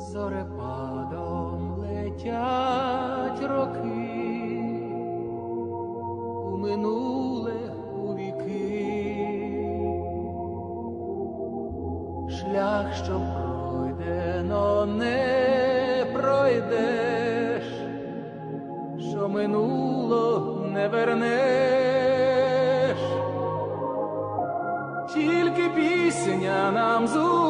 Зорепадом летять роки, у минуле у віки, шлях, що пройдено, не пройдеш, що минуло не вернеш. Тільки пісня нам зупинить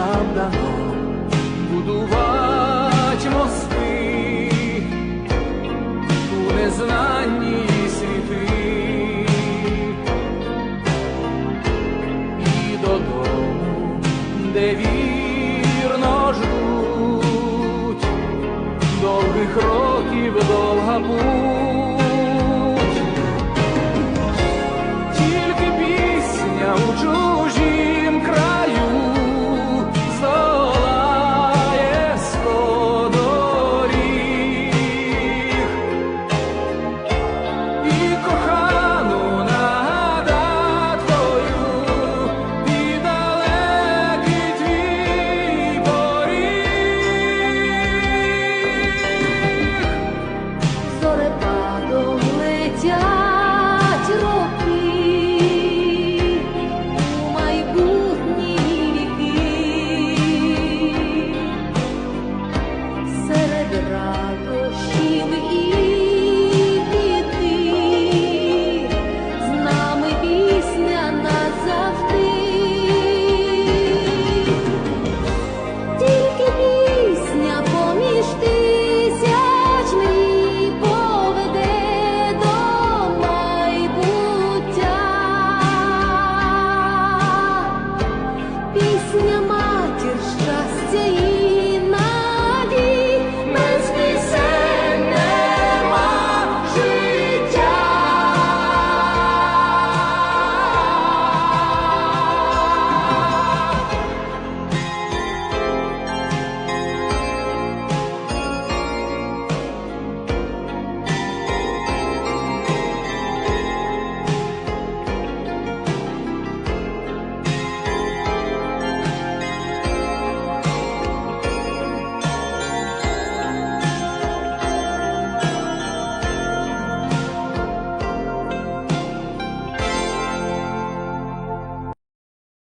нам дано будувати мости у незнанні світи і додому, де вірно ждуть довгих років довга путь.